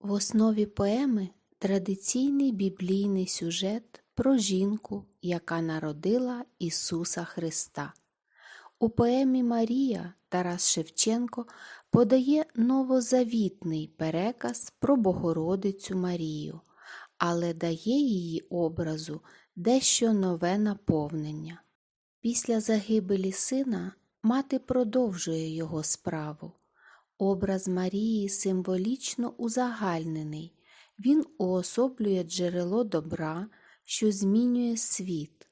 В основі поеми традиційний біблійний сюжет про жінку, яка народила Ісуса Христа. У поемі Марія Тарас Шевченко подає новозавітний переказ про Богородицю Марію, але дає її образу дещо нове наповнення. Після загибелі сина мати продовжує його справу. Образ Марії символічно узагальнений. Він уособлює джерело добра, що змінює світ.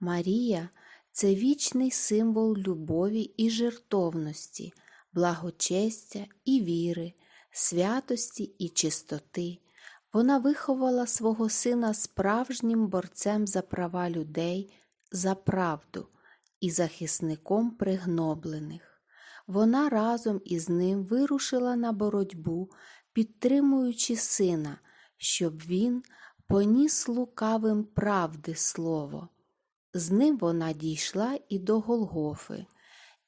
Марія це вічний символ любові і жертовності, благочестя і віри, святості і чистоти. Вона виховала свого сина справжнім борцем за права людей, за правду і захисником пригноблених. Вона разом із ним вирушила на боротьбу, підтримуючи сина, щоб він поніс лукавим правди слово. З ним вона дійшла і до Голгофи,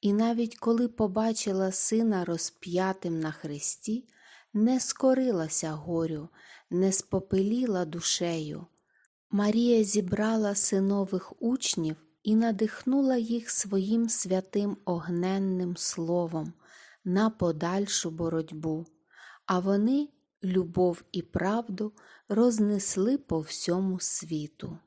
і навіть коли побачила сина розп'ятим на хресті, не скорилася горю, не спопеліла душею. Марія зібрала синових учнів і надихнула їх своїм святим огненним словом на подальшу боротьбу, а вони любов і правду рознесли по всьому світу.